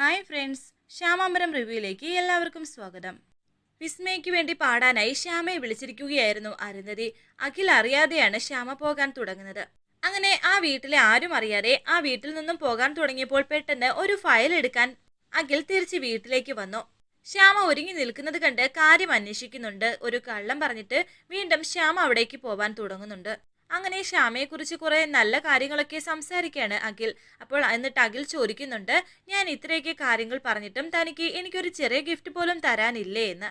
Hi friends ശ്യാമാമ്പരം റിവ്യൂയിലേക്ക് എല്ലാവർക്കും സ്വാഗതം. വിസ്മയ്ക്ക് വേണ്ടി പാടാനായി ശ്യാമയെ വിളിച്ചിരിക്കുകയായിരുന്നു അരുന്ധതി. അഖിൽ അറിയാതെയാണ് ശ്യാമ പോകാൻ തുടങ്ങുന്നത്. അങ്ങനെ ആ വീട്ടിലെ ആരും അറിയാതെ ആ വീട്ടിൽ നിന്നും പോകാൻ തുടങ്ങിയപ്പോൾ പെട്ടെന്ന് ഒരു ഫയൽ എടുക്കാൻ അഖിൽ തിരിച്ച് വീട്ടിലേക്ക് വന്നു. ശ്യാമ ഒരുങ്ങി നിൽക്കുന്നത് കണ്ട് കാര്യം അന്വേഷിക്കുന്നുണ്ട്. ഒരു കള്ളം പറഞ്ഞിട്ട് വീണ്ടും ശ്യാമ അവിടേക്ക് പോവാൻ തുടങ്ങുന്നുണ്ട്. അങ്ങനെ ശ്യാമയെക്കുറിച്ച് കുറെ നല്ല കാര്യങ്ങളൊക്കെ സംസാരിക്കുകയാണ് അഖിൽ. അപ്പോൾ എന്നിട്ട് അഖിൽ ചോദിക്കുന്നുണ്ട് ഞാൻ ഇത്രയൊക്കെ കാര്യങ്ങൾ പറഞ്ഞിട്ടും തനിക്ക് എനിക്കൊരു ചെറിയ ഗിഫ്റ്റ് പോലും തരാനില്ലേ എന്ന്.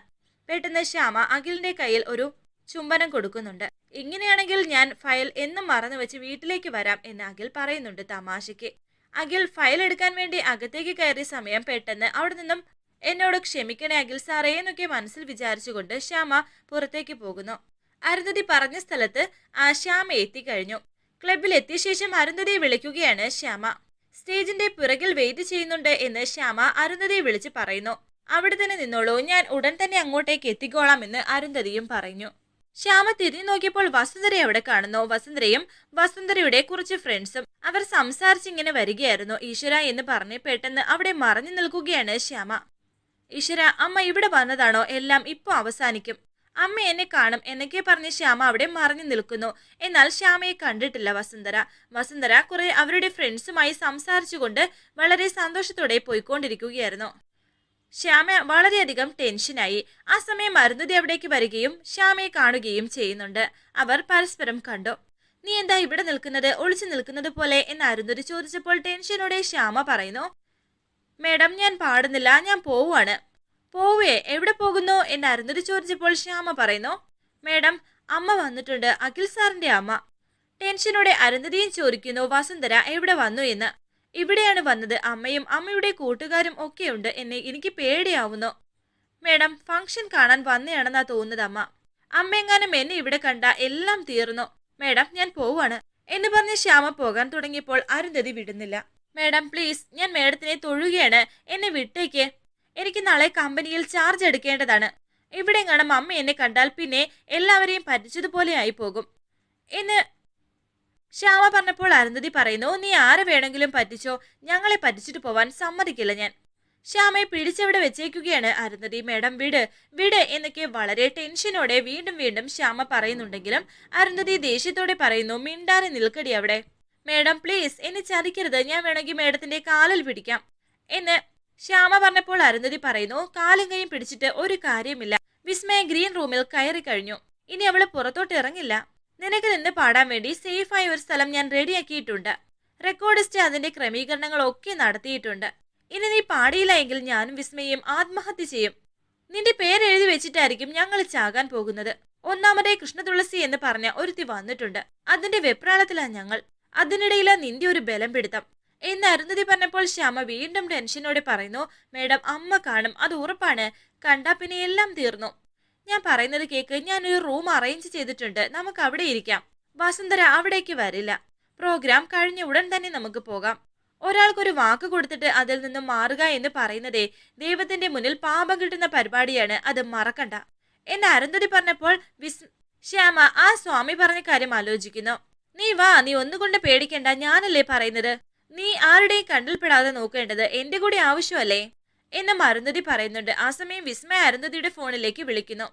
പെട്ടെന്ന് ശ്യാമ അഖിലിന്റെ കയ്യിൽ ഒരു ചുംബനം കൊടുക്കുന്നുണ്ട്. ഇങ്ങനെയാണെങ്കിൽ ഞാൻ ഫയൽ എന്നും മറന്നു വെച്ച് വീട്ടിലേക്ക് വരാം എന്ന് അഖിൽ പറയുന്നുണ്ട് തമാശയ്ക്ക്. അഖിൽ ഫയൽ എടുക്കാൻ വേണ്ടി അകത്തേക്ക് കയറിയ സമയം പെട്ടെന്ന് അവിടെ നിന്നും എന്നോട് ക്ഷമിക്കണേ അഖിൽ സാറേ എന്നൊക്കെ മനസ്സിൽ വിചാരിച്ചുകൊണ്ട് ശ്യാമ പുറത്തേക്ക് പോകുന്നു. അരുന്ധതി പറഞ്ഞ സ്ഥലത്ത് ശ്യാമ എത്തിക്കഴിഞ്ഞു. ക്ലബിൽ എത്തിയ ശേഷം അരുന്ധതിയെ വിളിക്കുകയാണ് ശ്യാമ. സ്റ്റേജിന്റെ പിറകിൽ വെയിറ്റ് ചെയ്യുന്നുണ്ട് എന്ന് ശ്യാമ അരുന്ധതിയെ വിളിച്ച് പറയുന്നു. അവിടെ തന്നെ നിന്നോളൂ ഞാൻ ഉടൻ തന്നെ അങ്ങോട്ടേക്ക് എത്തിക്കോളാം എന്ന് അരുന്ധതിയും പറഞ്ഞു. ശ്യാമ തിരിഞ്ഞു നോക്കിയപ്പോൾ വസുന്ധരയെ അവിടെ കാണുന്നു. വസുന്ധരയും വസുന്ധരയുടെ കുറച്ച് ഫ്രണ്ട്സും. അവർ സംസാരിച്ചിങ്ങനെ വരികയായിരുന്നു. ഈശ്വര എന്ന് പറഞ്ഞ് പെട്ടെന്ന് അവിടെ മറഞ്ഞു നിൽക്കുകയാണ് ശ്യാമ. ഈശ്വര അമ്മ ഇവിടെ വന്നതാണോ? എല്ലാം ഇപ്പോൾ അവസാനിക്കും. അമ്മ എന്നെ കാണും എന്നൊക്കെ പറഞ്ഞ് ശ്യാമ അവിടെ മറിഞ്ഞു നിൽക്കുന്നു. എന്നാൽ ശ്യാമയെ കണ്ടിട്ടില്ല വസുന്ധര. വസുന്ധര കുറെ അവരുടെ ഫ്രണ്ട്സുമായി സംസാരിച്ചുകൊണ്ട് വളരെ സന്തോഷത്തോടെ പോയിക്കൊണ്ടിരിക്കുകയായിരുന്നു. ശ്യാമ വളരെയധികം ടെൻഷനായി. ആ സമയം അരുന്ധതി അവിടേക്ക് വരികയും ശ്യാമയെ കാണുകയും ചെയ്യുന്നുണ്ട്. അവർ പരസ്പരം കണ്ടു. നീ എന്താ ഇവിടെ നിൽക്കുന്നത്? ഒളിച്ചു നിൽക്കുന്നത് പോലെ? എന്ന് അരുന്ധതി ചോദിച്ചപ്പോൾ ടെൻഷനോടെ ശ്യാമ പറയുന്നു മേഡം ഞാൻ പാടുന്നില്ല. ഞാൻ പോവുകയാണ് പോവേ എവിടെ പോകുന്നു എന്ന് ചോദിച്ചപ്പോൾ ശ്യാമ പറയുന്നു മേഡം അമ്മ വന്നിട്ടുണ്ട് അഖിൽ സാറിന്റെ അമ്മ. ടെൻഷനോടെ അരുന്ധതിയും ചോദിക്കുന്നു വസുന്ധര എവിടെ വന്നു എന്ന്? ഇവിടെയാണ് വന്നത് അമ്മയും അമ്മയുടെ കൂട്ടുകാരും ഒക്കെയുണ്ട് എന്നെ എനിക്ക് പേടിയാവുന്നു. മേഡം ഫംഗ്ഷൻ കാണാൻ വന്നയാണെന്നാ തോന്നുന്നത് അമ്മ. അമ്മയെങ്ങാനും എന്നെ ഇവിടെ കണ്ട എല്ലാം തീർന്നു. മേഡം ഞാൻ പോവാണ്. എന്ന് പറഞ്ഞ് ശ്യാമ പോകാൻ തുടങ്ങിയപ്പോൾ അരുന്ധതി വിടുന്നില്ല. മേഡം പ്ലീസ് ഞാൻ മേഡത്തിനെ തൊഴുകയാണ്. എന്നെ വിട്ടേക്ക്. എനിക്ക് നാളെ കമ്പനിയിൽ ചാർജ് എടുക്കേണ്ടതാണ്. ഇവിടെ കാണാം അമ്മ എന്നെ കണ്ടാൽ പിന്നെ എല്ലാവരെയും പറ്റിച്ചതുപോലെ ആയി പോകും എന്ന് ശ്യാമ പറഞ്ഞപ്പോൾ അരുന്ധതി പറയുന്നു നീ ആരെ വേണമെങ്കിലും പറ്റിച്ചോ? ഞങ്ങളെ പറ്റിച്ചിട്ട് പോവാൻ സമ്മതിക്കില്ല ഞാൻ. ശ്യാമയെ പിടിച്ചവിടെ വെച്ചേക്കുകയാണ് അരുന്ധതി. മേഡം വിട് വിട് എന്നൊക്കെ വളരെ ടെൻഷനോടെ വീണ്ടും വീണ്ടും ശ്യാമ പറയുന്നുണ്ടെങ്കിലും അരുന്ധതി ദേഷ്യത്തോടെ പറയുന്നു മിണ്ടാതെ നിൽക്കടി അവിടെ. മേഡം പ്ലീസ് എന്നെ ചതിക്കരുത്. ഞാൻ വേണമെങ്കിൽ മേഡത്തിന്റെ കാലിൽ പിടിക്കാം. എന്ന് ശ്യാമ പറഞ്ഞപ്പോൾ അരുന്ധതി പറയുന്നു കാലും പിടിച്ചിട്ട് ഒരു കാര്യമില്ല. വിസ്മയ ഗ്രീൻ റൂമിൽ കയറി കഴിഞ്ഞു. ഇനി അവൾ പുറത്തോട്ട് ഇറങ്ങില്ല. നിനക്ക് നിന്ന് പാടാൻ വേണ്ടി സേഫായ ഒരു സ്ഥലം ഞാൻ റെഡിയാക്കിയിട്ടുണ്ട്. റെക്കോർഡിസ്റ്റ് അതിന്റെ ക്രമീകരണങ്ങളൊക്കെ നടത്തിയിട്ടുണ്ട്. ഇനി നീ പാടിയില്ല എങ്കിൽ ഞാനും വിസ്മയും ആത്മഹത്യ ചെയ്യും. നിന്റെ പേര് എഴുതി വെച്ചിട്ടായിരിക്കും ഞങ്ങൾ ചാകാൻ പോകുന്നത്. ഒന്നാമതേ കൃഷ്ണതുളസി എന്ന് പറഞ്ഞ ഒരുത്തി വന്നിട്ടുണ്ട്. അതിന്റെ വെപ്രാളത്തിലാണ് ഞങ്ങൾ. അതിനിടയിലാ നിന്റെ ഒരു ബലം പിടുത്തം. എന്ന് അരുന്ധതി പറഞ്ഞപ്പോൾ ശ്യാമ വീണ്ടും ടെൻഷനോടെ പറയുന്നു മേഡം അമ്മ കാണും. അത് ഉറപ്പാണ്. കണ്ടാ പിന്നെ എല്ലാം തീർന്നു. ഞാൻ പറയുന്നത് കേക്ക്. ഞാനൊരു റൂം അറേഞ്ച് ചെയ്തിട്ടുണ്ട്. നമുക്ക് അവിടെ ഇരിക്കാം. വസുന്ധര അവിടേക്ക് വരില്ല. പ്രോഗ്രാം കഴിഞ്ഞ ഉടൻ തന്നെ നമുക്ക് പോകാം. ഒരാൾക്കൊരു വാക്ക് കൊടുത്തിട്ട് അതിൽ നിന്നും മാറുക എന്ന് പറയുന്നതേ ദൈവത്തിന്റെ മുന്നിൽ പാപം കിട്ടുന്ന പരിപാടിയാണ്. അത് മറക്കണ്ട. എന്ന് അരുന്ധതി പറഞ്ഞപ്പോൾ വിസ് ശ്യാമ ആ സ്വാമി പറഞ്ഞ കാര്യം ആലോചിക്കുന്നു. നീ വാ. നീ ഒന്നുകൊണ്ട് പേടിക്കണ്ട. ഞാനല്ലേ പറയുന്നത്? നീ ആരുടെയും കണ്ടിൽപ്പെടാതെ നോക്കേണ്ടത് എന്റെ കൂടെ ആവശ്യമല്ലേ? എന്ന് അരുന്ധതി പറയുന്നുണ്ട്. ആ സമയം വിസ്മയ അരുന്ധതിയുടെ ഫോണിലേക്ക് വിളിക്കുന്നു.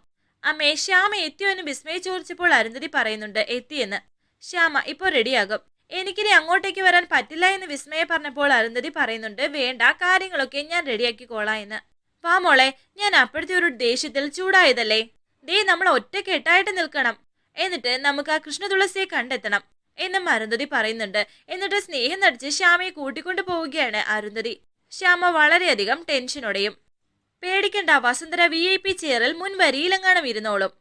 അമ്മേ ശ്യാമ എത്തിയോ എന്ന് വിസ്മയെ ചോദിച്ചപ്പോൾ അരുന്ധതി പറയുന്നുണ്ട് എത്തിയെന്ന് ശ്യാമ ഇപ്പോൾ റെഡിയാകും. എനിക്കിനി അങ്ങോട്ടേക്ക് വരാൻ പറ്റില്ല എന്ന് വിസ്മയെ പറഞ്ഞപ്പോൾ അരുന്ധതി പറയുന്നുണ്ട് വേണ്ട കാര്യങ്ങളൊക്കെ ഞാൻ റെഡിയാക്കിക്കോളാം എന്ന്. വാ മോളെ ഞാൻ അപ്പോഴത്തെ ഒരു ദേഷ്യത്തിൽ ചൂടായതല്ലേ? ദേ നമ്മൾ ഒറ്റക്കെട്ടായിട്ട് നിൽക്കണം. എന്നിട്ട് നമുക്ക് ആ കൃഷ്ണതുളസിയെ കണ്ടെത്തണം. എന്നും അരുന്ധതി പറയുന്നുണ്ട്. എന്നിട്ട് സ്നേഹം നടിച്ച് ശ്യാമയെ കൂട്ടിക്കൊണ്ടു പോവുകയാണ് അരുന്ധതി. ശ്യാമ വളരെയധികം ടെൻഷനോടെയും പേടിക്കണ്ട വസുന്ധര വി ഐ പി ചെയറിൽ മുൻ വരിയിലെങ്ങാനും ഇരുന്നോളും.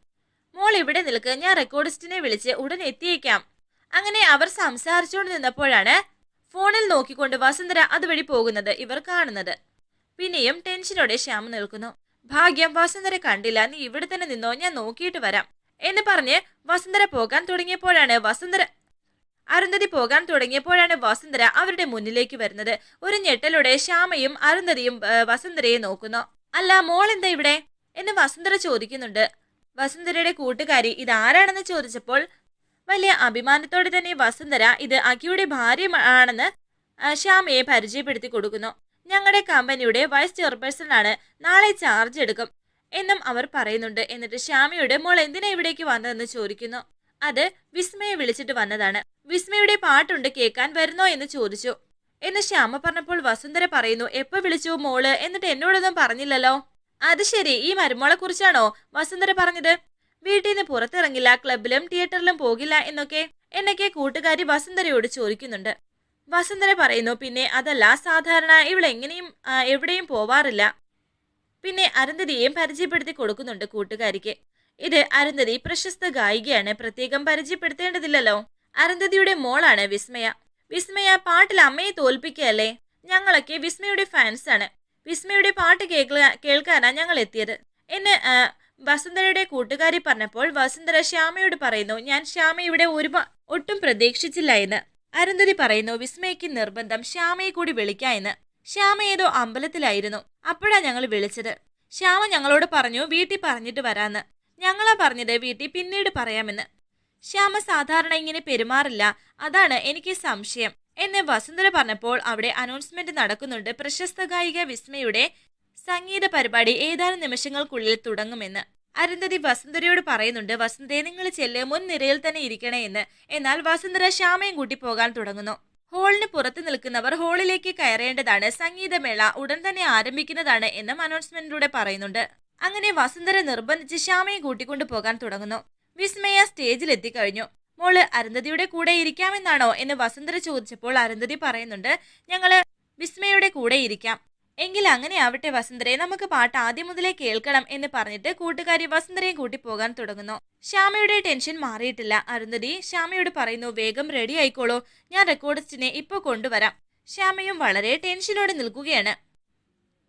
മോൾ ഇവിടെ നിൽക്ക് ഞാൻ റെക്കോർഡിസ്റ്റിനെ വിളിച്ച് ഉടൻ എത്തിയേക്കാം. അങ്ങനെ അവർ സംസാരിച്ചുകൊണ്ട് നിന്നപ്പോഴാണ് ഫോണിൽ നോക്കിക്കൊണ്ട് വസുന്ധര അതുവഴി പോകുന്നത് ഇവർ കാണുന്നത്. പിന്നെയും ടെൻഷനോടെ ശ്യാമ നിൽക്കുന്നു. ഭാഗ്യം വസുന്ധര കണ്ടില്ല നീ ഇവിടെ തന്നെ നിന്നോ ഞാൻ നോക്കിയിട്ട് വരാം എന്ന് പറഞ്ഞ് വസുന്ധര പോകാൻ തുടങ്ങിയപ്പോഴാണ് വസുന്ധര അരുന്ധതി പോകാൻ തുടങ്ങിയപ്പോഴാണ് വസുന്ധര അവരുടെ മുന്നിലേക്ക് വരുന്നത്. ഒരു ഞെട്ടലോടെ ശ്യാമയും അരുന്ധതിയും വസുന്ധരയെ നോക്കുന്നു. അല്ല മോൾ എന്താ ഇവിടെ? എന്ന് വസുന്ധര ചോദിക്കുന്നുണ്ട്. വസുന്ധരയുടെ കൂട്ടുകാരി ഇതാരാണെന്ന് ചോദിച്ചപ്പോൾ? വലിയ അഭിമാനത്തോടെ തന്നെ വസുന്ധര ഇത് അഖിയുടെ ഭാര്യ ആണെന്ന് ശ്യാമയെ പരിചയപ്പെടുത്തി കൊടുക്കുന്നു. ഞങ്ങളുടെ കമ്പനിയുടെ വൈസ് ചെയർപേഴ്സൺ ആണ് നാളെ ചാർജ് എടുക്കും എന്നും അവർ പറയുന്നുണ്ട്. എന്നിട്ട് ശ്യാമയുടെ മോൾ എന്തിനാ ഇവിടേക്ക് വന്നതെന്ന് ചോദിക്കുന്നു? അത് വിസ്മയെ വിളിച്ചിട്ട് വന്നതാണ്. വിസ്മയുടെ പാട്ടുണ്ട് കേൾക്കാൻ വരുന്നോ എന്ന് ചോദിച്ചു. എന്ന് ശ്യാമ പറഞ്ഞപ്പോൾ വസുന്ധര പറയുന്നു എപ്പോ വിളിച്ചു മോൾ? എന്നിട്ട് എന്നോടൊന്നും പറഞ്ഞില്ലല്ലോ. അത് ശരി. ഈ മരുമോളെ കുറിച്ചാണോ വസുന്ധര പറഞ്ഞത്? വീട്ടിൽ നിന്ന് പുറത്തിറങ്ങില്ല. ക്ലബിലും തിയേറ്ററിലും പോകില്ല എന്നൊക്കെ എന്നൊക്കെ കൂട്ടുകാരി വസുന്ധരയോട് ചോദിക്കുന്നുണ്ട്. വസുന്ധര പറയുന്നു പിന്നെ അതല്ല സാധാരണ ഇവൾ എങ്ങനെയും എവിടെയും പോവാറില്ല. പിന്നെ അരുന്ധതിയെയും പരിചയപ്പെടുത്തി കൊടുക്കുന്നുണ്ട് കൂട്ടുകാരിക്ക്. ഇത് അരുന്ധതി പ്രശസ്ത ഗായികയാണ്. പ്രത്യേകം പരിചയപ്പെടുത്തേണ്ടതില്ലല്ലോ. അരുന്ധതിയുടെ മോളാണ് വിസ്മയ. വിസ്മയ പാട്ടിൽ അമ്മയെ തോൽപ്പിക്കുകയല്ലേ? ഞങ്ങളൊക്കെ വിസ്മയുടെ ഫാൻസ് ആണ്. വിസ്മയുടെ പാട്ട് കേൾക്കുക കേൾക്കാനാണ് ഞങ്ങൾ എത്തിയത്. എന്നെ വസുന്ധരയുടെ കൂട്ടുകാരി പറഞ്ഞപ്പോൾ വസുന്ധര ശ്യാമയോട് പറയുന്നു ഞാൻ ശ്യാമ ഇവിടെ ഒരു ഒട്ടും പ്രതീക്ഷിച്ചില്ല എന്ന്. അരുന്ധതി പറയുന്നു വിസ്മയ്ക്ക് നിർബന്ധം ശ്യാമയെ കൂടി വിളിക്കാ എന്ന്. ശ്യാമ ഏതോ അമ്പലത്തിലായിരുന്നു. അപ്പോഴാ ഞങ്ങൾ വിളിച്ചത്. ശ്യാമ ഞങ്ങളോട് പറഞ്ഞു വീട്ടിൽ പറഞ്ഞിട്ട് വരാന്ന്. ഞങ്ങളാ പറഞ്ഞത് വീട്ടിൽ പിന്നീട് പറയാമെന്ന്. ശ്യാമ സാധാരണ ഇങ്ങനെ പെരുമാറില്ല. അതാണ് എനിക്ക് സംശയം. എന്ന് വസുന്ധര പറഞ്ഞപ്പോൾ അവിടെ അനൗൺസ്മെന്റ് നടക്കുന്നുണ്ട്. പ്രശസ്ത ഗായിക വിസ്മയുടെ സംഗീത പരിപാടി ഏതാനും നിമിഷങ്ങൾക്കുള്ളിൽ തുടങ്ങുമെന്ന്. അരുന്ധതി വസുന്ധരയോട് പറയുന്നുണ്ട് വസുന്ധയെ നിങ്ങൾ ചെല്ല്. മുൻ നിരയിൽ തന്നെ ഇരിക്കണേ എന്ന്. എന്നാൽ വസുന്ധര ശ്യാമയും കൂട്ടി പോകാൻ തുടങ്ങുന്നു. ഹോളിന് പുറത്ത് നിൽക്കുന്നവർ ഹോളിലേക്ക് കയറേണ്ടതാണ്. സംഗീതമേള ഉടൻ തന്നെ ആരംഭിക്കുന്നതാണ് എന്നും അനൗൺസ്മെന്റിലൂടെ പറയുന്നുണ്ട്. അങ്ങനെ വസുന്ധര നിർബന്ധിച്ച് ശ്യാമയെ കൂട്ടിക്കൊണ്ടു പോകാൻ തുടങ്ങുന്നു. വിസ്മയ സ്റ്റേജിൽ എത്തിക്കഴിഞ്ഞു മോൾ അരുന്ധതിയുടെ കൂടെ ഇരിക്കാമെന്നാണോ എന്ന് വസുന്ധര ചോദിച്ചപ്പോൾ അരുന്ധതി പറയുന്നുണ്ട് ഞങ്ങൾ വിസ്മയുടെ കൂടെ ഇരിക്കാം. എങ്കിൽ അങ്ങനെ ആവട്ടെ വസന്തരെ നമുക്ക് പാട്ട് ആദ്യം മുതലേ കേൾക്കണം എന്ന് പറഞ്ഞിട്ട് കൂട്ടുകാരി വസുന്ധരയെ കൂട്ടി പോകാൻ തുടങ്ങുന്നു. ശ്യാമയുടെ ടെൻഷൻ മാറിയിട്ടില്ല. അരുന്ധതി ശ്യാമയോട് പറയുന്നു വേഗം റെഡി ആയിക്കോളൂ. ഞാൻ റെക്കോർഡിസ്റ്റിനെ ഇപ്പോൾ കൊണ്ടുവരാം. ശ്യാമയും വളരെ ടെൻഷനോടെ നിൽക്കുകയാണ്.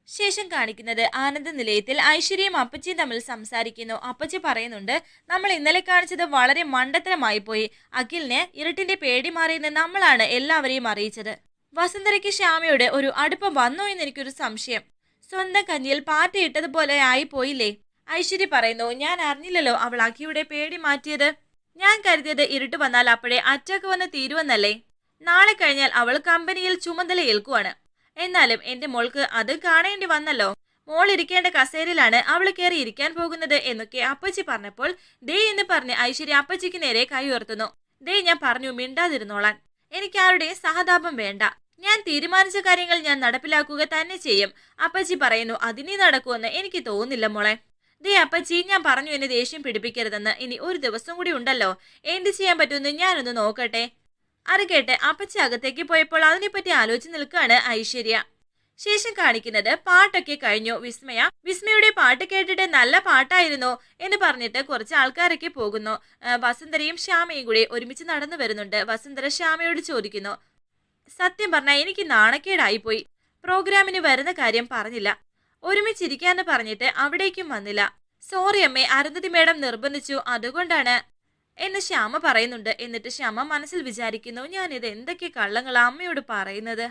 ശേഷം കാണിക്കുന്നത് ആനന്ദ നിലയത്തിൽ ഐശ്വര്യയും അപ്പച്ചിയും തമ്മിൽ സംസാരിക്കുന്നു. അപ്പച്ചി പറയുന്നുണ്ട് നമ്മൾ ഇന്നലെ കാണിച്ചത് വളരെ മണ്ടത്തരമായി പോയി. അഖിലിന് ഇരുട്ടിന്റെ പേടി മാറിയെന്ന് നമ്മളാണ് എല്ലാവരെയും അറിയിച്ചത്. വസുന്ധരയ്ക്ക് ശ്യാമയുടെ ഒരു അടുപ്പം വന്നോ എന്ന് എനിക്കൊരു സംശയം. സ്വന്തം കഞ്ഞിയിൽ പാറ്റയിട്ടതുപോലെ ആയി പോയില്ലേ? ഐശ്വര്യ പറയുന്നു ഞാൻ അറിഞ്ഞില്ലല്ലോ അവൾ അഖിയുടെ പേടി മാറ്റിയത്. ഞാൻ കരുതിയത് ഇരുട്ട് വന്നാൽ അപ്പോഴേ അറ്റാക്ക് വന്ന് തീരുവെന്നല്ലേ നാളെ കഴിഞ്ഞാൽ അവൾ കമ്പനിയിൽ ചുമതല ഏൽക്കുവാണ് എന്നാലും എന്റെ മോൾക്ക് അത് കാണേണ്ടി വന്നല്ലോ. മോൾ ഇരിക്കേണ്ട കസേരയിലാണ് അവൾ കയറി ഇരിക്കാൻ പോകുന്നത് എന്നൊക്കെ അപ്പച്ചി പറഞ്ഞപ്പോൾ ദേ എന്ന് പറഞ്ഞ് ഐശ്വര്യ അപ്പച്ചിക്ക് നേരെ കൈ ഉയർത്തുന്നു. ദേ ഞാൻ പറഞ്ഞു മിണ്ടാതിരുന്നോളാൻ. എനിക്ക് ആരുടെയും സഹതാപം വേണ്ട. ഞാൻ തീരുമാനിച്ച കാര്യങ്ങൾ ഞാൻ നടപ്പിലാക്കുക തന്നെ ചെയ്യും. അപ്പച്ചി പറയുന്നു അതിനെ നടക്കുമെന്ന് എനിക്ക് തോന്നുന്നില്ല മോളെ. ദേ അപ്പച്ചി ഞാൻ പറഞ്ഞു എന്നെ ദേഷ്യം പിടിപ്പിക്കരുതെന്ന്. ഇനി ഒരു ദിവസം കൂടി ഉണ്ടല്ലോ. എന്ത് ചെയ്യാൻ പറ്റുമെന്ന് ഞാനൊന്ന് നോക്കട്ടെ. അത് കേട്ട് അപ്പച്ചി അകത്തേക്ക് പോയപ്പോൾ അതിനെപ്പറ്റി ആലോചിച്ച് നിൽക്കുകയാണ് ഐശ്വര്യ. ശേഷം കാണിക്കുന്നത് പാട്ടൊക്കെ കഴിഞ്ഞു. വിസ്മയ വിസ്മയുടെ പാട്ട് കേട്ടിട്ട് നല്ല പാട്ടായിരുന്നു എന്ന് പറഞ്ഞിട്ട് കുറച്ച് ആൾക്കാരൊക്കെ പോകുന്നു. വസുന്ധരയും ശ്യാമയും കൂടി ഒരുമിച്ച് നടന്നു വരുന്നുണ്ട്. വസുന്ധര ശ്യാമയോട് ചോദിക്കുന്നു സത്യം പറഞ്ഞാൽ എനിക്ക് നാണക്കേടായി പോയി പ്രോഗ്രാമിന് വരുന്ന കാര്യം പറഞ്ഞില്ല. ഒരുമിച്ചിരിക്കാന്ന് പറഞ്ഞിട്ട് അവിടേക്കും വന്നില്ല. സോറി അമ്മേ അരുന്ധതി മേഡം നിർബന്ധിച്ചു. അതുകൊണ്ടാണ് എന്ന് ശ്യാമ പറയുന്നുണ്ട്. എന്നിട്ട് ശ്യാമ മനസ്സിൽ വിചാരിക്കുന്നു ഞാൻ ഇത് എന്തൊക്കെ കള്ളങ്ങളാ അമ്മയോട് പറയുന്നത്?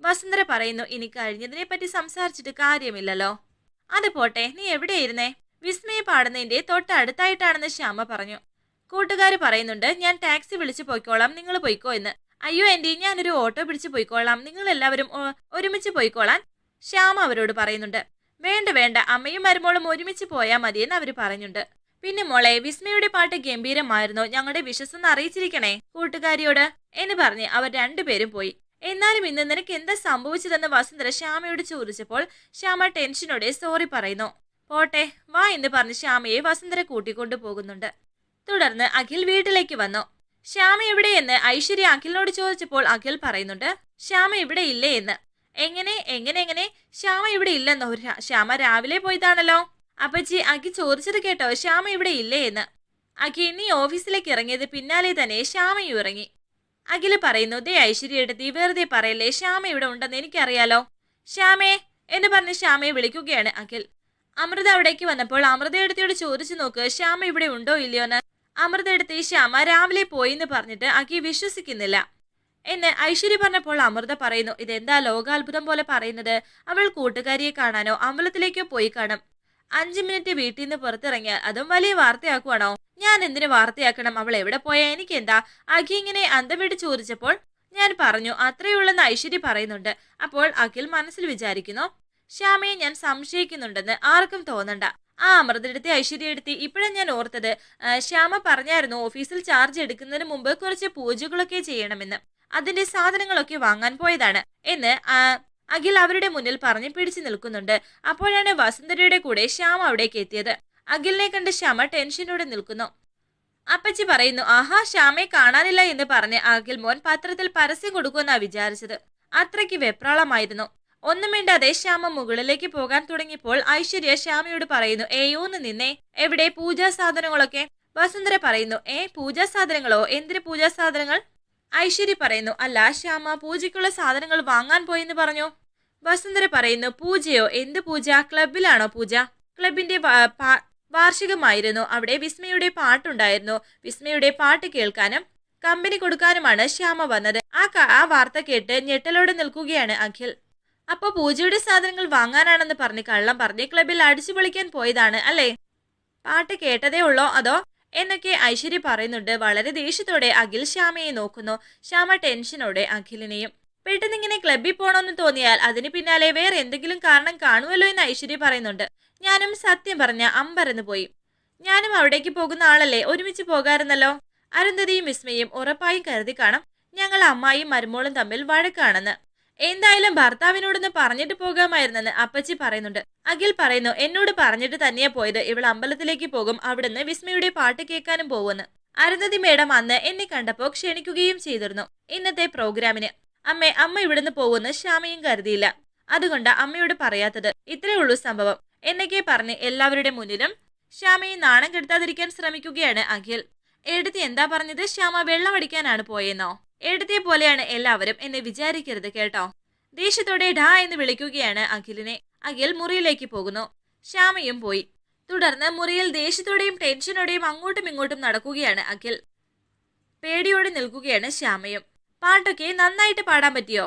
വസുന്ധര പറയുന്നു ഇനി കഴിഞ്ഞതിനെ പറ്റി സംസാരിച്ചിട്ട് കാര്യമില്ലല്ലോ. അത് പോട്ടെ നീ എവിടെയിരുന്നേ? വിസ്മയ പാടുന്നതിന്റെ തൊട്ടടുത്തായിട്ടാണെന്ന് ശ്യാമ പറഞ്ഞു. കൂട്ടുകാർ പറയുന്നുണ്ട് ഞാൻ ടാക്സി വിളിച്ചു പോയിക്കോളാം നിങ്ങൾ പോയിക്കോ എന്ന്. അയ്യോ എന്റെ ഞാനൊരു ഓട്ടോ പിടിച്ചു പോയിക്കോളാം നിങ്ങൾ എല്ലാവരും ഒരുമിച്ച് പോയിക്കോളാൻ? ശ്യാമ അവരോട് പറയുന്നുണ്ട്. വേണ്ട വേണ്ട അമ്മയും മരുമോളും ഒരുമിച്ച് പോയാൽ മതിയെന്ന് അവർ പറയുന്നുണ്ട്. പിന്നെ മോളെ വിസ്മയുടെ പാട്ട് ഗംഭീരമായിരുന്നു. ഞങ്ങളുടെ വിശ്വസെന്ന് അറിയിച്ചിരിക്കണേ. കൂട്ടുകാരിയോട് എന്ന് പറഞ്ഞ് അവർ രണ്ടുപേരും പോയി. എന്നാലും ഇന്ന് നിനക്ക് എന്താ സംഭവിച്ചതെന്ന് വസുന്ധര ശ്യാമയോട് ചോദിച്ചപ്പോൾ ശ്യാമ ടെൻഷനോടെ സോറി പറയുന്നു. പോട്ടെ വാ എന്ന് പറഞ്ഞ് ശ്യാമയെ വസുന്ധര കൂട്ടിക്കൊണ്ടു പോകുന്നുണ്ട്. തുടർന്ന് അഖിൽ വീട്ടിലേക്ക് വന്നു. ശ്യാമ എവിടെയെന്ന് ഐശ്വര്യ അഖിലിനോട് ചോദിച്ചപ്പോൾ അഖിൽ പറയുന്നുണ്ട് ശ്യാമ ഇവിടെ ഇല്ലേ എന്ന്. എങ്ങനെ എങ്ങനെ എങ്ങനെ? ശ്യാമ ഇവിടെ ഇല്ലെന്നോ? ശ്യാമ രാവിലെ പോയതാണല്ലോ. അപ്പച്ചി അഖി ചോദിച്ചത് കേട്ടോ ശ്യാമ ഇവിടെ ഇല്ലേ എന്ന്. അഖി നീ ഓഫീസിലേക്ക് ഇറങ്ങിയത് പിന്നാലെ തന്നെ ശ്യാമയും ഇറങ്ങി. അഖിൽ പറയുന്നു ദേ ഐശ്വര്യ എടുത്തി വെറുതെ പറയല്ലേ ശ്യാമ ഇവിടെ ഉണ്ടെന്ന് എനിക്കറിയാലോ. ശ്യാമേ എന്ന് പറഞ്ഞ് ശ്യാമയെ വിളിക്കുകയാണ് അഖിൽ. അമൃത അവിടേക്ക് വന്നപ്പോൾ അമൃത എടുത്തിയോട് ചോദിച്ചു നോക്ക് ശ്യാമ ഇവിടെ ഉണ്ടോ ഇല്ലയോ എന്ന്. അമൃത എടുത്ത് ശ്യാമ രാവിലെ പോയി എന്ന് പറഞ്ഞിട്ട് അഖി വിശ്വസിക്കുന്നില്ല. എന്ന് ഐശ്വര്യ പറഞ്ഞപ്പോൾ അമൃത പറയുന്നു ഇതെന്താ ലോകാത്ഭുതം പോലെ പറയുന്നത്? അവൾ കൂട്ടുകാരിയെ കാണാനോ അമ്പലത്തിലേക്കോ പോയി കാണും. അഞ്ചു മിനിറ്റ് വീട്ടിൽ നിന്ന് പുറത്തിറങ്ങിയാൽ അതും വലിയ വാർത്തയാക്കുവാണോ? ഞാൻ എന്തിനു വാർത്തയാക്കണം? അവൾ എവിടെ പോയാൽ എനിക്ക് എന്താ അഖി ഇങ്ങനെ അന്തം വിട്ട് ചോദിച്ചപ്പോൾ ഞാൻ പറഞ്ഞു അത്രയുള്ളെന്ന് ഐശ്വര്യ പറയുന്നുണ്ട്. അപ്പോൾ അഖിൽ മനസ്സിൽ വിചാരിക്കുന്നു ശ്യാമയെ ഞാൻ സംശയിക്കുന്നുണ്ടെന്ന് ആർക്കും തോന്നണ്ട. ആ അമൃതെടുത്തി ഐശ്വര്യ എടുത്തി ഇപ്പോഴും ഞാൻ ഓർത്തത് ശ്യാമ പറഞ്ഞായിരുന്നു ഓഫീസിൽ ചാർജ് എടുക്കുന്നതിന് മുമ്പ് കുറച്ച് പൂജകളൊക്കെ ചെയ്യണമെന്ന്. അതിന്റെ സാധനങ്ങളൊക്കെ വാങ്ങാൻ പോയതാണ്. എന്ന് അഖിൽ അവരുടെ മുന്നിൽ പറഞ്ഞ് പിടിച്ചു നിൽക്കുന്നുണ്ട്. അപ്പോഴാണ് വസുന്ധരയുടെ കൂടെ ശ്യാമ അവിടേക്ക് എത്തിയത്. അഖിലിനെ കണ്ട് ശ്യാമ ടെൻഷനോടെ നിൽക്കുന്നു. അപ്പച്ചി പറയുന്നു ആഹാ ശ്യാമയെ കാണാനില്ല എന്ന് പറഞ്ഞ് അഖിൽ മോൻ പത്രത്തിൽ പരസ്യം കൊടുക്കുമെന്നാ വിചാരിച്ചത്. അത്രയ്ക്ക് വെപ്രാളമായിരുന്നു. ഒന്നും മിണ്ടാതെ ശ്യാമ മുകളിലേക്ക് പോകാൻ തുടങ്ങിയപ്പോൾ ഐശ്വര്യ ശ്യാമയോട് പറയുന്നു ഏയോന്ന് നിന്നേ. എവിടെ പൂജാ സാധനങ്ങളൊക്കെ? വസുന്ധര പറയുന്നു ഏ പൂജാ സാധനങ്ങളോ? എന്തിന് പൂജാ സാധനങ്ങൾ? ഐശ്വര്യ പറയുന്നു അല്ല ശ്യാമ പൂജയ്ക്കുള്ള സാധനങ്ങൾ വാങ്ങാൻ പോയെന്ന് പറഞ്ഞു? വസുന്ധര പറയുന്നു പൂജയോ? എന്ത് പൂജ? ക്ലബിലാണോ പൂജ? ക്ലബിന്റെ വാർഷികമായിരുന്നു. അവിടെ വിസ്മയുടെ പാട്ടുണ്ടായിരുന്നു. വിസ്മയുടെ പാട്ട് കേൾക്കാനും കമ്പനി കൊടുക്കാനുമാണ് ശ്യാമ വന്നത്. ആ ആ വാർത്ത കേട്ട് ഞെട്ടലോടെ നിൽക്കുകയാണ് അഖിൽ. അപ്പോൾ പൂജയുടെ സാധനങ്ങൾ വാങ്ങാനാണെന്ന് പറഞ്ഞ് കള്ളം പറഞ്ഞ് ക്ലബിൽ അടിച്ചു പൊളിക്കാൻ പോയതാണ് അല്ലേ? പാട്ട് കേട്ടതേ ഉള്ളോ അതോ എന്നൊക്കെ ഐശ്വര്യ പറയുന്നുണ്ട്. വളരെ ദേഷ്യത്തോടെ അഖിൽ ശ്യാമയെ നോക്കുന്നു. ശ്യാമ ടെൻഷനോടെ അഖിലിനെയും പെട്ടെന്ന് ഇങ്ങനെ ക്ലബിൽ പോകണമെന്ന് തോന്നിയാൽ അതിന് പിന്നാലെ വേറെ എന്തെങ്കിലും കാരണം കാണുമല്ലോ എന്ന് ഐശ്വര്യ പറയുന്നുണ്ട്. ഞാനും സത്യം പറഞ്ഞ അമ്പരന്ന് പോയി. ഞാനും അവിടേക്ക് പോകുന്ന ആളല്ലേ? ഒരുമിച്ച് പോകാറുന്നല്ലോ അരുന്ധതിയും വിസ്മയും ഉറപ്പായും കരുതി കാണാം. ഞങ്ങൾ അമ്മായും മരുമോളും തമ്മിൽ വഴക്കാണെന്ന്. എന്തായാലും ഭർത്താവിനോടൊന്ന് പറഞ്ഞിട്ട് പോകാമായിരുന്നെന്ന് അപ്പച്ചി പറയുന്നുണ്ട്. അഖിൽ പറയുന്നു എന്നോട് പറഞ്ഞിട്ട് തന്നെയാ പോയത്. ഇവൾ അമ്പലത്തിലേക്ക് പോകും. അവിടുന്ന് വിസ്മയുടെ പാട്ട് കേൾക്കാനും പോകുമെന്ന് അരുന്ധതി മേഡം അന്ന് എന്നെ കണ്ടപ്പോൾ ക്ഷണിക്കുകയും ചെയ്തിരുന്നു. ഇന്നത്തെ പ്രോഗ്രാമിന്. അമ്മേ അമ്മ ഇവിടുന്ന് പോകുമെന്ന് ശ്യാമയും കരുതിയില്ല. അതുകൊണ്ട് അമ്മയോട് പറയാത്തത്. ഇത്രേ ഉള്ളൂ സംഭവം. എന്നൊക്കെ പറഞ്ഞ് എല്ലാവരുടെ മുന്നിലും ശ്യാമയെ നാണം കെടുത്താതിരിക്കാൻ ശ്രമിക്കുകയാണ് അഖിൽ. എടുത്ത് എന്താ പറഞ്ഞത്? ശ്യാമ വെള്ളം അടിക്കാനാണ് പോയെന്നോ? എടുത്തിയെ പോലെയാണ് എല്ലാവരും എന്നെ വിചാരിക്കരുത് കേട്ടോ. ദേഷ്യത്തോടെ ഡാ എന്ന് വിളിക്കുകയാണ് അഖിലിനെ. അഖിൽ മുറിയിലേക്ക് പോകുന്നു. ശ്യാമയും പോയി. തുടർന്ന് മുറിയിൽ ദേഷ്യത്തോടെയും ടെൻഷനോടെയും അങ്ങോട്ടും ഇങ്ങോട്ടും നടക്കുകയാണ് അഖിൽ. പേടിയോടെ നിൽക്കുകയാണ് ശ്യാമയും. പാട്ടൊക്കെ നന്നായിട്ട് പാടാൻ പറ്റിയോ?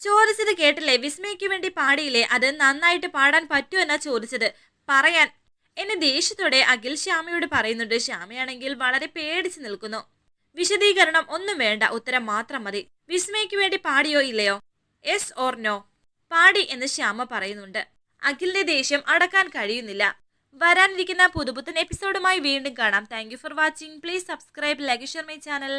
ചോദിച്ചത് കേട്ടില്ലേ വിസ്മയ്ക്ക് വേണ്ടി പാടിയില്ലേ അത് നന്നായിട്ട് പാടാൻ പറ്റുമോ എന്നാ ചോദിച്ചത്. പറയാൻ. എന്നെ ദേഷ്യത്തോടെ അഖിൽ ശ്യാമയോട് പറയുന്നുണ്ട്. ശ്യാമയാണെങ്കിൽ വളരെ പേടിച്ച് നിൽക്കുന്നു. വിശദീകരണം ഒന്നും വേണ്ട ഉത്തരം മാത്രം മതി. വിസ്മയ്ക്ക് വേണ്ടി പാടിയോ ഇല്ലയോ? എസ് ഓർ നോ പാടി എന്ന് ശ്യാമ പറയുന്നുണ്ട്. അഖിലിന്റെ ദേഷ്യം അടക്കാൻ കഴിയുന്നില്ല. വരാനിരിക്കുന്ന പുതുപുത്തൻ എപ്പിസോഡുമായി വീണ്ടും കാണാം. Thank for watching please subscribe like share my channel